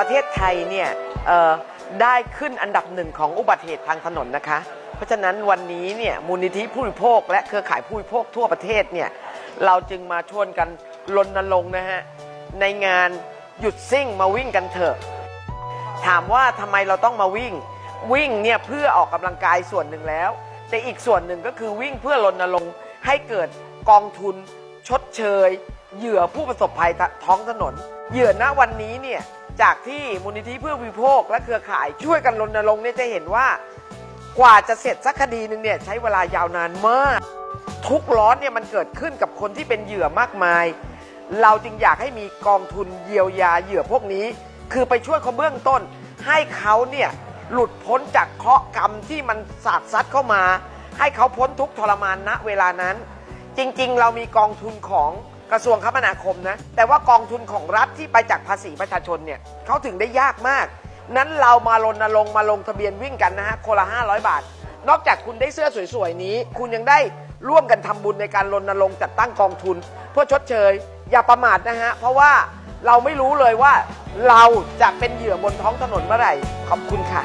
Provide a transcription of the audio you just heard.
ประเทศไทยเนี่ยได้ขึ้นอันดับหนึ่งของอุบัติเหตุทางถนนนะคะ เพราะฉะนั้นวันนี้เนี่ยมูลนิธิผู้บริโภค และเครือข่ายผู้บริโภคทั่วประเทศเนี่ยเราจึงมาชวนกันรณรงค์นะฮะในงานหยุดซิ่งมาวิ่งกันเถอะ ถามว่าทำไมเราต้องมาวิ่ง วิ่งเนี่ยเพื่อออกกำลังกายส่วนหนึ่งแล้ว แต่อีกส่วนหนึ่งก็คือวิ่งเพื่อรณรงค์ให้เกิดกองทุน ชดเชย เหยื่อผู้ประสบภัยท้องถนน เหยื่อณวันนี้เนี่ย จากที่มูลนิธิเพื่อวิโภคและเครือข่ายช่วยกันรณรงค์เนี่ยจะเห็นว่ากว่าจะเสร็จสักคดีหนึ่งเนี่ยใช้เวลายาวนานมาก ทุกร้อนเนี่ยมันเกิดขึ้นกับคนที่เป็นเหยื่อมากมาย เราจึงอยากให้มีกองทุนเยียวยาเหยื่อพวกนี้ คือไปช่วยเขาเบื้องต้น ให้เขาเนี่ยหลุดพ้นจากเคราะห์กรรมที่มันสาดซัดเข้ามา ให้เขาพ้นทุกทรมานณเวลานั้น จริงๆ เรามีกองทุนของ กระทรวงคมนาคมนะ แต่ว่ากองทุนของรัฐที่ไปจากภาษีประชาชนเนี่ยเขาถึงได้ยากมาก นั้นเรามารณรงค์มาลงทะเบียนวิ่งกันนะฮะคนละ 500 บาท นอกจากคุณได้เสื้อสวยๆนี้ คุณยังได้ร่วมกันทำบุญในการรณรงค์จัดตั้งกองทุน เพื่อชดเชย อย่าประมาทนะฮะ เพราะว่าเราไม่รู้เลยว่า เราจะเป็นเหยื่อบนท้องถนนเมื่อไหร่ ขอบคุณค่ะ